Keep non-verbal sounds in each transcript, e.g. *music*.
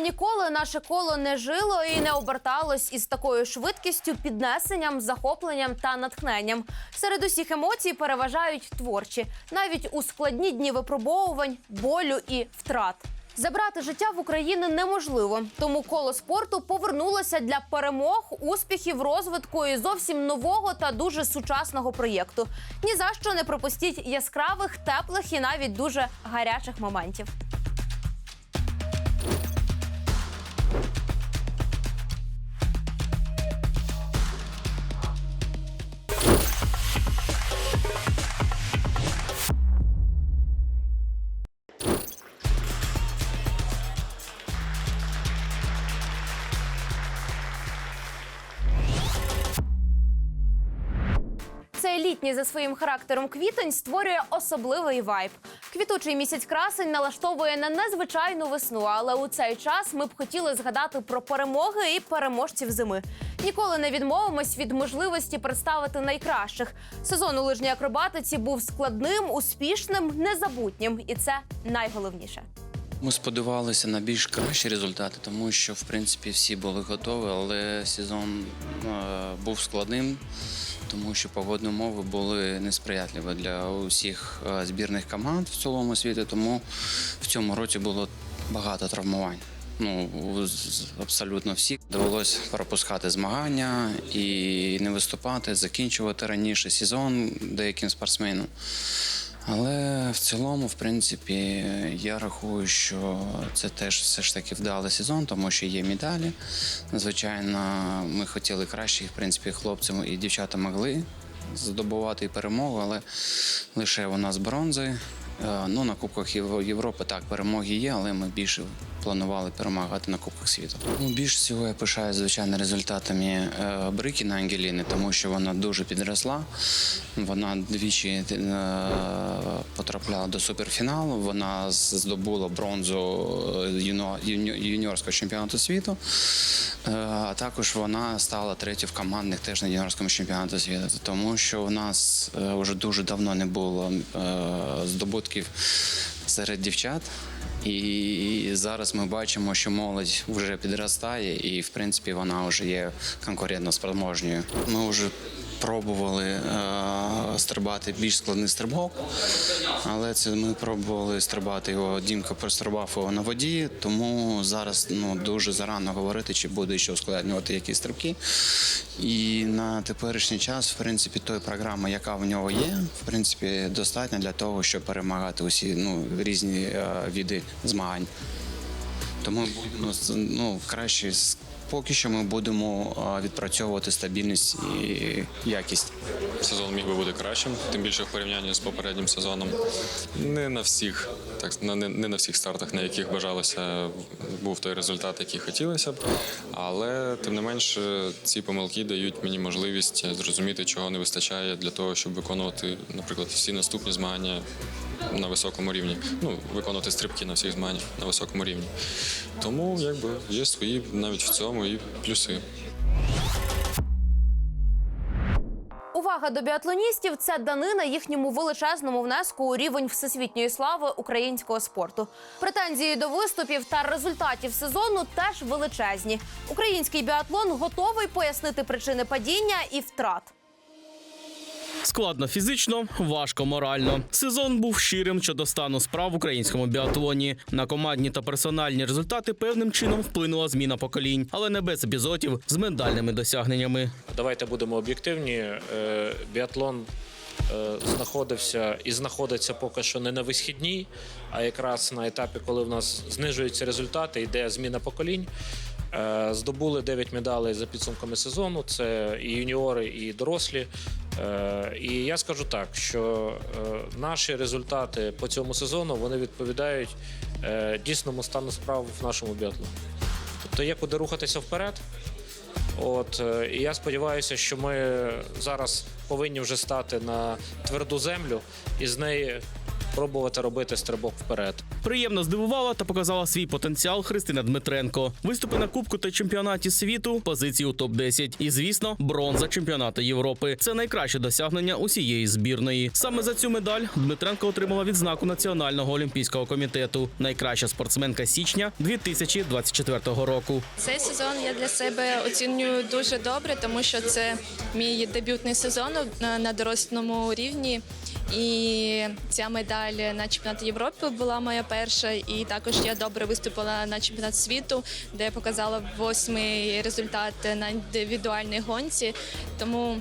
ніколи наше коло не жило і не оберталось із такою швидкістю, піднесенням, захопленням та натхненням. Серед усіх емоцій переважають творчі, навіть у складні дні випробовувань, болю і втрат. Забрати життя в Україні неможливо, тому коло спорту повернулося для перемог, успіхів, розвитку і зовсім нового та дуже сучасного проєкту. Ні за що не пропустіть яскравих, теплих і навіть дуже гарячих моментів. Цей за своїм характером квітень створює особливий вайб. Квітучий місяць красень налаштовує на незвичайну весну, але у цей час ми б хотіли згадати про перемоги і переможців зими. Ніколи не відмовимось від можливості представити найкращих. Сезон у лижній акробатиці був складним, успішним, незабутнім, і це найголовніше. Ми сподівалися на більш кращі результати, тому що в принципі всі були готові, але сезон е, був складним, тому що погодні умови були несприятливі для усіх е, збірних команд в цілому світі. Тому в цьому році було багато травмувань. Ну, абсолютно всі довелося пропускати змагання і не виступати, закінчувати раніше сезон деяким спортсменам. Але в цілому, в принципі, я рахую, що це теж все ж таки вдалий сезон, тому що є медалі. Звичайно, ми хотіли краще, в принципі, хлопцям і дівчата могли здобувати перемогу, але лише у нас бронзи. Е, ну на Кубках Європи так перемоги є, але ми більше планували перемагати на Кубках світу. Ну, Більш всього я пишаю звичайно результатами е, Брикіна Ангеліни, тому що вона дуже підросла. Вона двічі е, потрапляла до суперфіналу. Вона здобула бронзу юніорського чемпіонату світу. А також вона стала третю в командних теж на юніорському чемпіонату світу, тому що у нас вже дуже давно не було здобутку 40% серед дівчат. І зараз ми бачимо, що молодь вже підростає, і в принципі вона вже є конкурентно спроможною. Ми вже пробували е, стрибати більш складний стрибок, але це ми пробували стрибати його. Дімка прострибав його на воді, тому зараз ну дуже зарано говорити, чи буде ще ускладнювати якісь стрибки. І на теперішній час, в принципі, тої програми, яка в нього є, в принципі, достатньо для того, щоб перемагати усі ну, різні е, види змагань. Тому з- ну, краще поки що ми будемо відпрацьовувати стабільність і якість. Сезон міг би бути кращим, тим більше в порівнянні з попереднім сезоном. Не на всіх, так не, не на всіх стартах, на яких бажалося, був той результат, який хотілося б. Але тим не менш, ці помилки дають мені можливість зрозуміти, чого не вистачає для того, щоб виконувати, наприклад, всі наступні змагання на високому рівні. Ну, виконувати стрибки на всіх змаганнях на високому рівні. Тому якби є свої навіть в цьому і плюси. Увага до біатлоністів це данина їхньому величезному внеску у рівень всесвітньої слави українського спорту. Претензії до виступів та результатів сезону теж величезні. Український біатлон готовий пояснити причини падіння і втрат. Складно фізично, важко морально. Сезон був щирим щодо стану справ в українському біатлоні. На командні та персональні результати певним чином вплинула зміна поколінь, але не без епізодів з медальними досягненнями. Давайте будемо об'єктивні. Е, Біатлон е, знаходився і знаходиться поки що не на висхідній, а якраз на етапі, коли в нас знижуються результати, йде зміна поколінь. Е, Здобули 9 медалей за підсумками сезону. Це і юніори, і дорослі. Е, І я скажу так, що е, наші результати по цьому сезону вони відповідають дійсному стану справ в нашому біатлоні. Тобто є куди рухатися вперед. От і я сподіваюся, що ми зараз повинні вже стати на тверду землю і з неї пробувати робити стрибок вперед. Приємно здивувала та показала свій потенціал Христина Дмитренко. Виступи на Кубку та чемпіонаті світу, позиції у топ 10 І звісно, бронза чемпіонату Європи. Це найкраще досягнення усієї збірної. Саме за цю медаль Дмитренко отримала відзнаку Національного олімпійського комітету. Найкраща спортсменка січня 2024 року. Цей сезон я для себе оцінюю дуже добре, тому що це мій дебютний сезон на- на дорослому рівні. І ця медаль на чемпіонаті Європи була моя перша. І також я добре виступила на чемпіонат світу, де я показала восьмий результат на індивідуальній гонці. Тому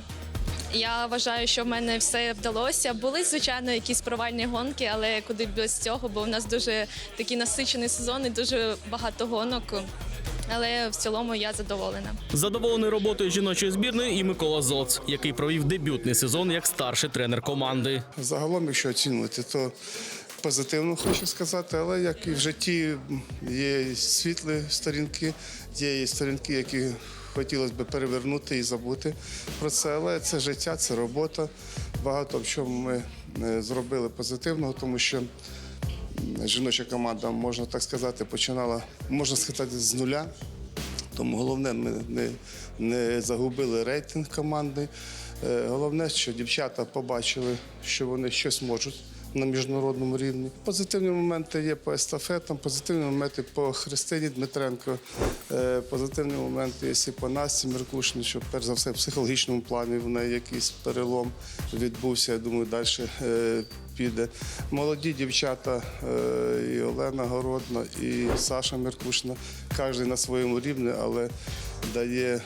я вважаю, що в мене все вдалося. Були звичайно якісь провальні гонки, але куди без цього, бо в нас дуже такий насичений сезон і дуже багато гонок. Але в цілому я задоволена. Задоволений роботою жіночої збірної і Микола Зоц, який провів дебютний сезон як старший тренер команди. Загалом, якщо оцінювати, то позитивно хочу сказати, але як і в житті є світлі сторінки, є і сторінки, які хотілося б перевернути і забути про це. Але це життя, це робота. Багато в чому ми е, зробили позитивного, тому що жіноча команда, можна так сказати, починала, можна сказати, з нуля. Тому головне, ми не, не загубили рейтинг команди. Е, Головне, що дівчата побачили, що вони щось можуть на міжнародному рівні. Позитивні моменти є по естафетам, позитивні моменти по Христині Дмитренко, е, позитивні моменти є і по Насті Меркушні, що перш за все в психологічному плані в неї якийсь перелом відбувся. Я думаю, далі е, піде. Молоді дівчата, е, і Олена Городна, і Саша Меркушна, кожен на своєму рівні, але дає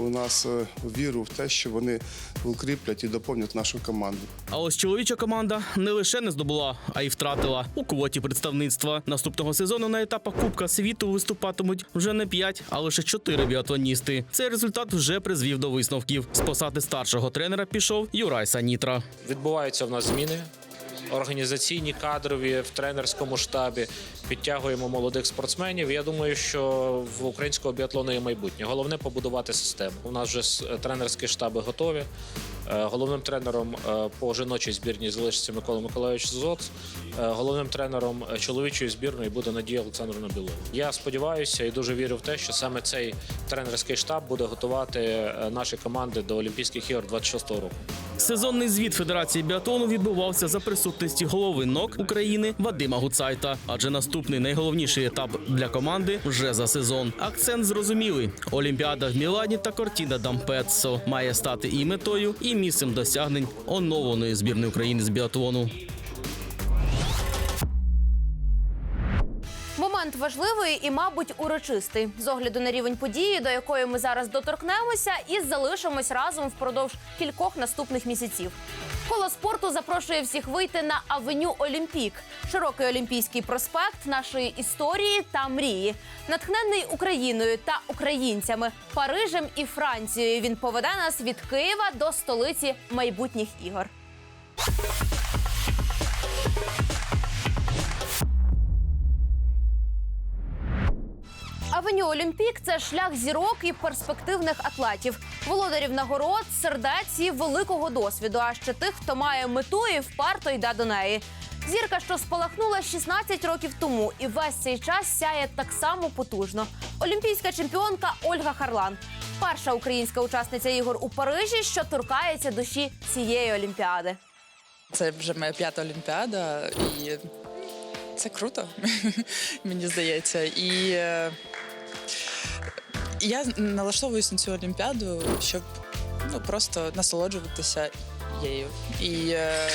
у нас е, віру в те, що вони укріплять і доповнять нашу команду. А ось чоловіча команда не лише не здобула, а й втратила у квоті представництва. Наступного сезону на етапах Кубка світу виступатимуть вже не 5, а лише 4 біатлоністи. Цей результат вже призвів до висновків. З посади старшого тренера пішов Юрай Санітра. Відбуваються в нас зміни. Організаційні, кадрові в тренерському штабі підтягуємо молодих спортсменів. Я думаю, що в українського біатлону є майбутнє. Головне побудувати систему. У нас вже с- тренерські штаби готові. Е, Головним тренером е, по жіночій збірній залишиться Микола Миколайович Зоц. Е, Головним тренером чоловічої збірної буде Надія Олександровна Білова. Я сподіваюся і дуже вірю в те, що саме цей тренерський штаб буде готувати наші команди до Олімпійських ігор 26-го року. Сезонний звіт Федерації біатлону відбувався за присутності голови НОК України Вадима Гуцайта. Адже наступний найголовніший етап для команди вже за сезон. Акцент зрозумілий: Олімпіада в Мілані та Кортіна Дампеццо має стати і метою, і місцем досягнень оновленої збірної України з біатлону. Момент важливий і, мабуть, урочистий з огляду на рівень події, до якої ми зараз доторкнемося, і залишимось разом впродовж кількох наступних місяців. Коло спорту запрошує всіх вийти на авеню Олімпік, широкий олімпійський проспект нашої історії та мрії, натхнений Україною та українцями, Парижем і Францією. Він поведе нас від Києва до столиці майбутніх ігор. Авеню Олімпік це шлях зірок і перспективних атлетів, володарів нагород, сердець і великого досвіду. А ще тих, хто має мету і вперто йде до неї. Зірка, що спалахнула 16 років тому, і весь цей час сяє так само потужно. Олімпійська чемпіонка Ольга Харлан, перша українська учасниця ігор у Парижі, що торкається душі цієї олімпіади. Це вже моя п'ята олімпіада, і це круто, *laughs* мені здається. І е, я налаштовуюсь на цю олімпіаду, щоб ну, просто насолоджуватися її і е,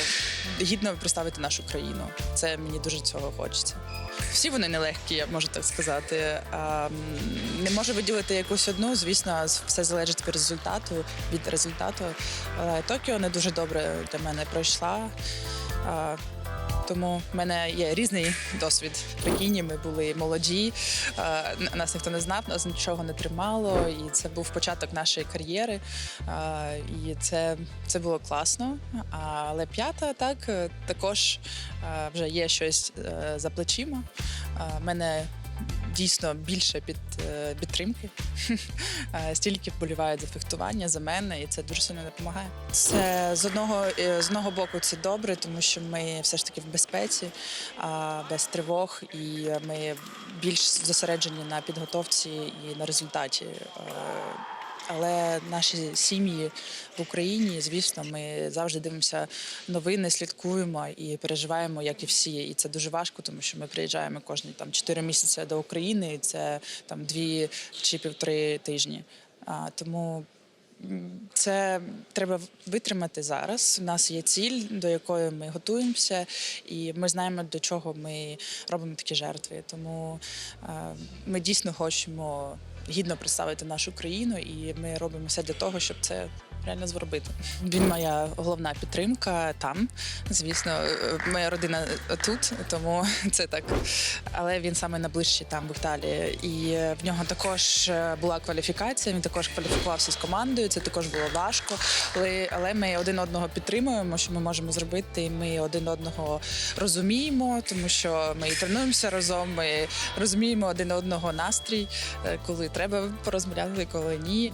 гідно представити нашу країну. Це мені дуже цього хочеться. Всі вони нелегкі, я можу так сказати. А, не можу виділити якусь одну. Звісно, все залежить від результату. Від результату. Але Токіо не дуже добре для мене пройшла. А, тому в мене є різний досвід. В Пекіні ми були молоді, нас ніхто не знав, нас нічого не тримало, і це був початок нашої кар'єри. І це, це було класно. Але п'ята, так е, також вже є щось е, за плечима. У мене дійсно більше під е, підтримки. *laughs* Е, Стільки вболівають за фехтування за мене, і це дуже сильно допомагає. Це з одного е, з одного боку це добре, тому що ми все ж таки в безпеці, без тривог, і ми більш зосереджені на підготовці і на результаті. Але наші сім'ї в Україні, звісно, ми завжди дивимося новини, слідкуємо і переживаємо, як і всі. І це дуже важко, тому що ми приїжджаємо кожні там 4 місяці до України, і це там дві чи півтори тижні. А, тому це треба витримати зараз. У нас є ціль, до якої ми готуємося, і ми знаємо, до чого ми робимо такі жертви. Тому ми дійсно хочемо гідно представити нашу країну, і ми робимо все для того, щоб це реально зробити. Він моя головна підтримка там. Звісно, е, моя родина тут, тому *laughs* це так. Але він саме найближчий там в Італії. І е, в нього також е, була кваліфікація. Він також кваліфікувався з командою. Це також було важко. Але, але ми один одного підтримуємо, що ми можемо зробити. і Ми один одного розуміємо, тому що ми і тренуємося разом. Ми розуміємо один одного настрій, коли треба порозмовляти, коли ні.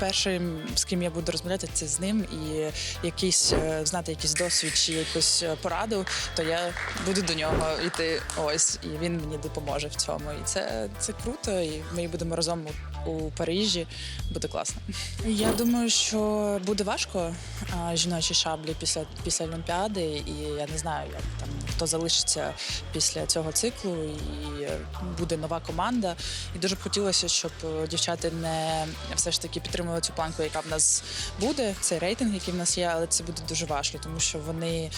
Першим, з ким я буду розмовляти, це з ним і якийсь е, знати якийсь досвід чи якусь е, пораду, то я буду до нього йти. Ось і він мені допоможе в цьому. І це, це круто. І ми будемо разом у, Парижі. Буде класно. Я думаю, що буде важко жіночі шаблі після після Олімпіади, і я не знаю, як там хто залишиться після цього циклу, і е, буде нова команда. І дуже б хотілося, щоб дівчата не все ж таки підтримували цю планку, яка в нас буде, цей рейтинг, який в нас є, але це буде дуже важко, тому що вони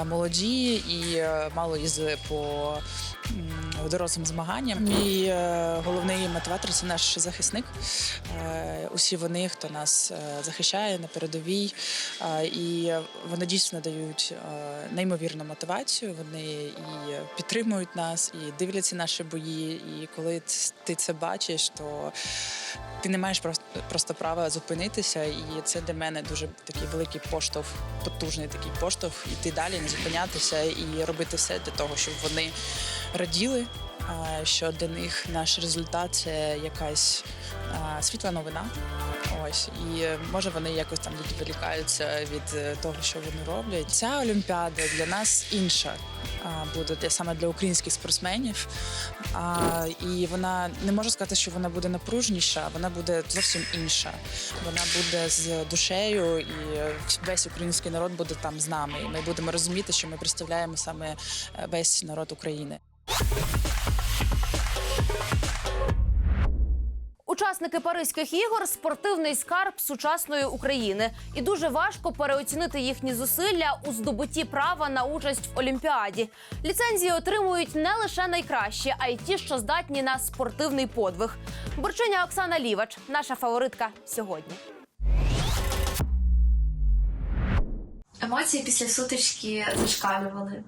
е, молоді і е, мало їздили по дорослим змаганням. Мій е, головний мотиватор це наш захисник. Усі вони, хто нас захищає на передовій, і вони дійсно дають неймовірну мотивацію. Вони і підтримують нас, і дивляться наші бої. І коли ти це бачиш, то ти не маєш просто, просто права зупинитися. І це для мене дуже такий великий поштовх, потужний такий поштовх, іти далі, не зупинятися і робити все для того, щоб вони раділи. Що для них наш результат це якась світла новина. Ось і може вони якось там відволікаються від е, того, що вони роблять. Ця олімпіада для нас інша буде для саме для українських спортсменів. А, і вона не можу сказати, що вона буде напружніша, вона буде зовсім інша. Вона буде з душею, і весь український народ буде там з нами. І ми будемо розуміти, що ми представляємо саме е, весь народ України. Учасники Паризьких ігор спортивний скарб сучасної України, і дуже важко переоцінити їхні зусилля у здобутті права на участь в Олімпіаді. Ліцензії отримують не лише найкращі, а й ті, що здатні на спортивний подвиг. Борчиня Оксана Лівач, наша фаворитка сьогодні. Емоції після сутички зашкалювали.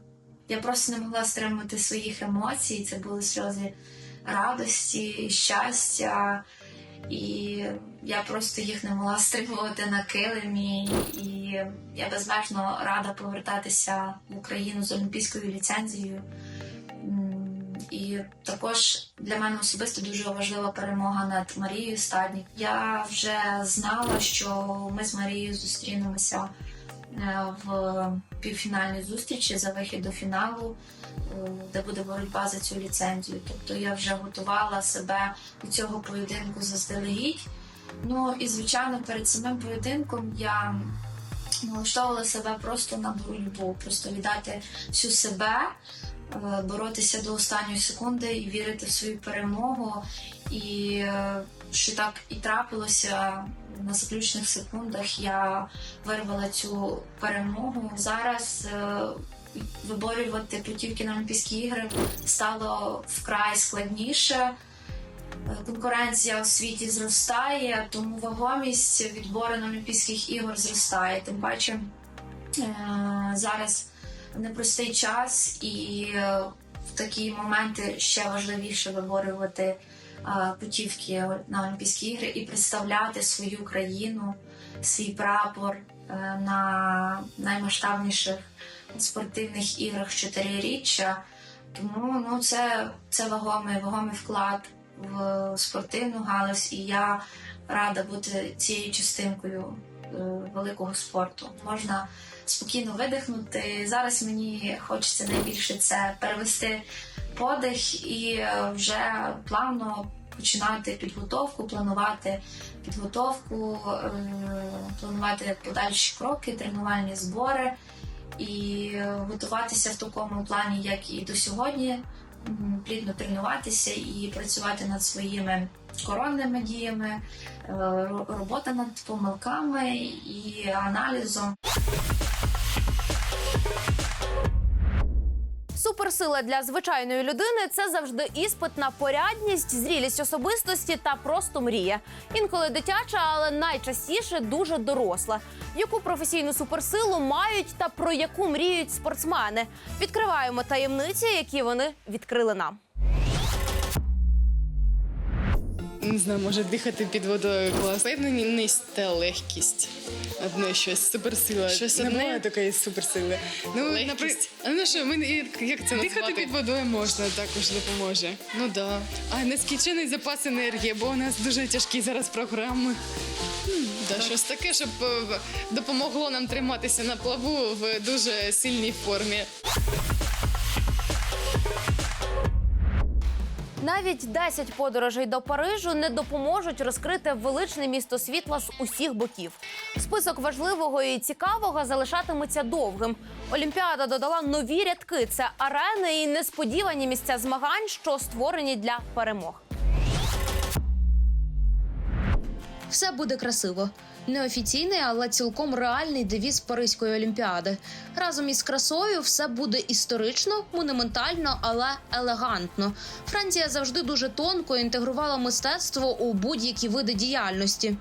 Я просто не могла стримати своїх емоцій. Це були сльози радості, щастя, і я просто їх не могла стримувати на килимі. І я безмежно рада повертатися в Україну з олімпійською ліцензією. І також для мене особисто дуже важлива перемога над Марією Стаднік. Я вже знала, що ми з Марією зустрінемося е, в півфінальній зустрічі за вихід до фіналу, де буде боротьба за цю ліцензію. Тобто я вже готувала себе до цього поєдинку заздалегідь. Ну і звичайно, перед самим поєдинком я налаштовувала себе просто на боротьбу, просто віддати всю себе, е, боротися до останньої секунди і вірити в свою перемогу. І е, що так і трапилося на заключних секундах. Я вирвала цю перемогу. Зараз е, виборювати путівки на Олімпійські ігри стало вкрай складніше. Конкуренція в світі зростає, тому вагомість відбору на Олімпійських ігор зростає. Тим паче е, зараз непростий час, і в такі моменти ще важливіше виборювати е, путівки на Олімпійські ігри і представляти свою країну, свій прапор е, на наймасштабніших спортивних іграх чотириріччя. Тому ну, це, це вагомий, вагомий вклад в спортивну галузь, і я рада бути цією частинкою е, великого спорту. Можна спокійно видихнути. Зараз мені хочеться найбільше це перевести подих і е, вже плавно починати підготовку, планувати підготовку, е, планувати подальші кроки, тренувальні збори і готуватися в такому плані, як і до сьогодні, плідно тренуватися і працювати над своїми коронними діями, е, робота над помилками і аналізом. Суперсила для звичайної людини це завжди іспит на порядність, зрілість особистості та просто мрія. Інколи дитяча, але найчастіше дуже доросла. Яку професійну суперсилу мають та про яку мріють спортсмени? Відкриваємо таємниці, які вони відкрили нам. Не знаю, може дихати під водою клас. Впевненість та легкість. Одне щось, суперсила. Щось Немає одне? такої суперсили. Ну, Легкість. наприклад, ну що, ми, як це Дихати під водою можна, також допоможе. Ну да. А нескінчений запас енергії, бо у нас дуже тяжкі зараз програми. Да, щось таке, щоб е, допомогло нам триматися на плаву в дуже сильній формі. Навіть 10 подорожей до Парижу не допоможуть розкрити величне місто світла з усіх боків. Список важливого і цікавого залишатиметься довгим. Олімпіада додала нові рядки: це арени і несподівані місця змагань, що створені для перемог. Все буде красиво. Неофіційний, але цілком реальний девіз Паризької олімпіади. Разом із красою все буде історично, монументально, але елегантно. Франція завжди дуже тонко інтегрувала мистецтво у будь-які види діяльності.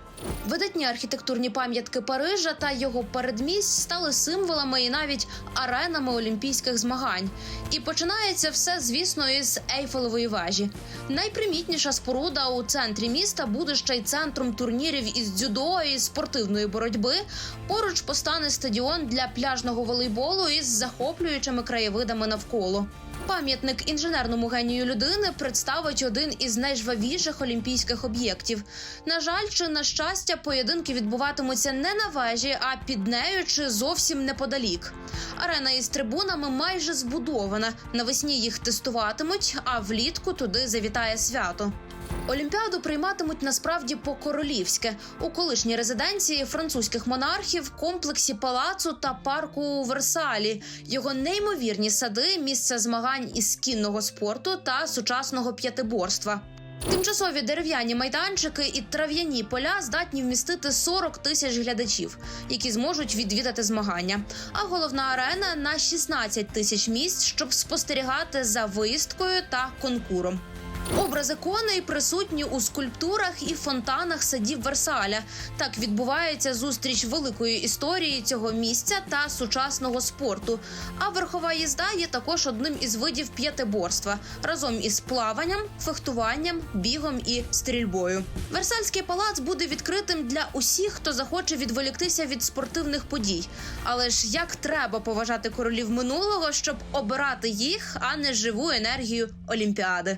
Видатні архітектурні пам'ятки Парижа та його передмість стали символами і навіть аренами олімпійських змагань. І починається все, звісно, із Ейфелевої вежі. Найпримітніша споруда у центрі міста буде ще й центром турнірів із дзюдо і спортивної боротьби. Поруч постане стадіон для пляжного волейболу із захоплюючими краєвидами навколо. Пам'ятник інженерному генію людини представить один із найжвавіших олімпійських об'єктів. На жаль, чи на щастя, поєдинки відбуватимуться не на вежі, а під нею чи зовсім неподалік. Арена із трибунами майже збудована. Навесні їх тестуватимуть, а влітку туди завітає свято. Олімпіаду прийматимуть насправді по-королівськи у колишній резиденції французьких монархів, комплексі палацу та парку у Версалі. Його неймовірні сади, місце змагань із кінного спорту та сучасного п'ятиборства. Тимчасові дерев'яні майданчики і трав'яні поля здатні вмістити 40 тисяч глядачів, які зможуть відвідати змагання. А головна арена на 16 тисяч місць, щоб спостерігати за виїздкою та конкуром. Образи коней присутні у скульптурах і фонтанах садів Версаля. Так відбувається зустріч великої історії цього місця та сучасного спорту. А верхова їзда є також одним із видів п'ятиборства разом із плаванням, фехтуванням, бігом і стрільбою. Версальський палац буде відкритим для усіх, хто захоче відволіктися від спортивних подій. Але ж як треба поважати королів минулого, щоб обирати їх, а не живу енергію Олімпіади.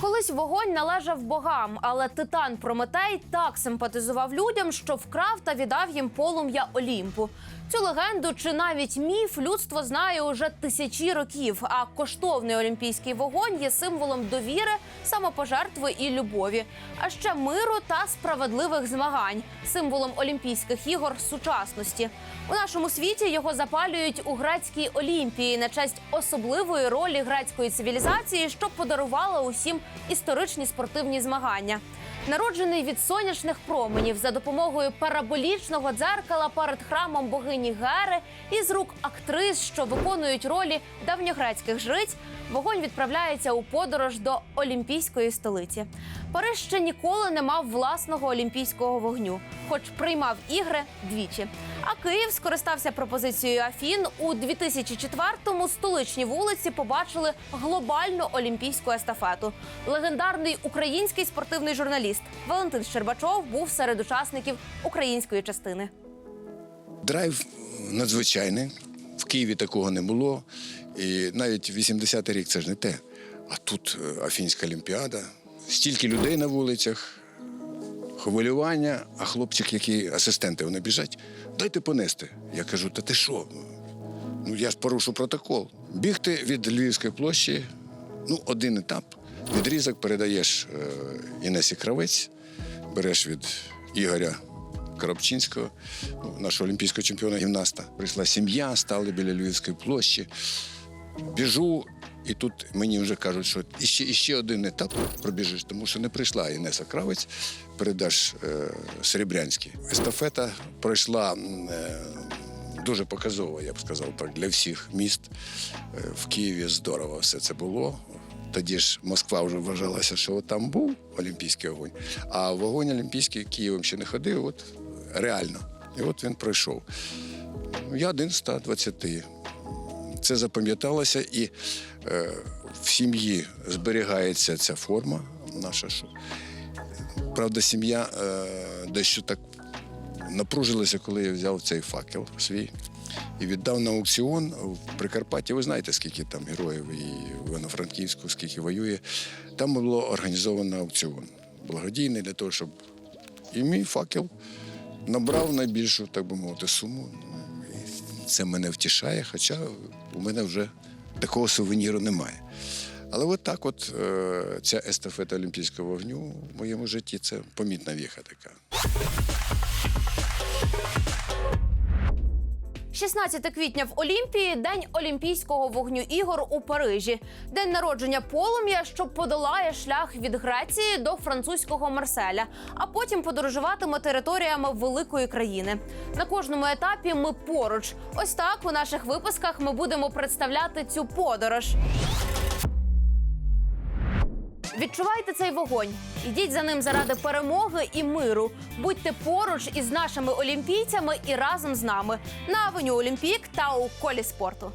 Колись вогонь належав богам, але титан Прометей так симпатизував людям, що вкрав та віддав їм полум'я Олімпу. Цю легенду чи навіть міф людство знає уже тисячі років. А коштовний олімпійський вогонь є символом довіри, самопожертви і любові, а ще миру та справедливих змагань, символом Олімпійських ігор сучасності. У нашому світі його запалюють у грецькій Олімпії на честь особливої ролі грецької цивілізації, що подарувала усім історичні спортивні змагання. Народжений від сонячних променів за допомогою параболічного дзеркала перед храмом богині Гери із рук актрис, що виконують ролі давньогрецьких жриць, вогонь відправляється у подорож до олімпійської столиці. Париж ще ніколи не мав власного олімпійського вогню, хоч приймав ігри двічі. А Київ скористався пропозицією Афін у 2004-му столичні вулиці побачили глобальну олімпійську естафету. Легендарний український спортивний журналіст Валентин Щербачов був серед учасників української частини. Драйв надзвичайне. В Києві такого не було. І навіть 80-й рік це ж не те. А тут е, Афінська Олімпіада, стільки людей на вулицях, хвилювання, а хлопчик, які асистенти, вони біжать, дайте понести. Я кажу, та ти що? Ну я ж порушу протокол. Бігти від Львівської площі, ну, один етап. Відрізок передаєш е, Інесі Кравець, береш від Ігоря Коробчинського, ну, нашого олімпійського чемпіона гімнаста. Прийшла сім'я, стали біля Львівської площі. Біжу, і тут мені вже кажуть, що іще, іще один етап пробіжиш, тому що не прийшла Інеса Кравець, передаш е, Серебрянський. Естафета пройшла е, дуже показово, я б сказав так, для всіх міст. Е, в Києві здорово все це було. Тоді ж Москва вже вважалася, що там був олімпійський огонь, а вогонь олімпійський Києвом ще не ходив, от реально. І от він пройшов. Я один з 120. Це запам'яталося, і е, в сім'ї зберігається ця форма наша. Що, правда, сім'я е, дещо так напружилася, коли я взяв цей факел свій і віддав на аукціон в Прикарпатті. Ви знаєте, скільки там героїв і в Івано-Франківську, скільки воює. Там було організовано аукціон благодійний для того, щоб і мій факел набрав найбільшу, так би мовити, суму. Це мене втішає, хоча у мене вже такого сувеніру немає. Але от так, от е, ця естафета Олімпійського вогню в моєму житті це помітна віха така. 16 квітня в Олімпії день Олімпійського вогню ігор у Парижі, день народження полум'я, що подолає шлях від Греції до французького Марселя, а потім подорожуватиме територіями великої країни. На кожному етапі ми поруч. Ось так у наших випусках ми будемо представляти цю подорож. Відчувайте цей вогонь. Ідіть за ним заради перемоги і миру. Будьте поруч із нашими олімпійцями і разом з нами на авеню Олімпік та у колі спорту.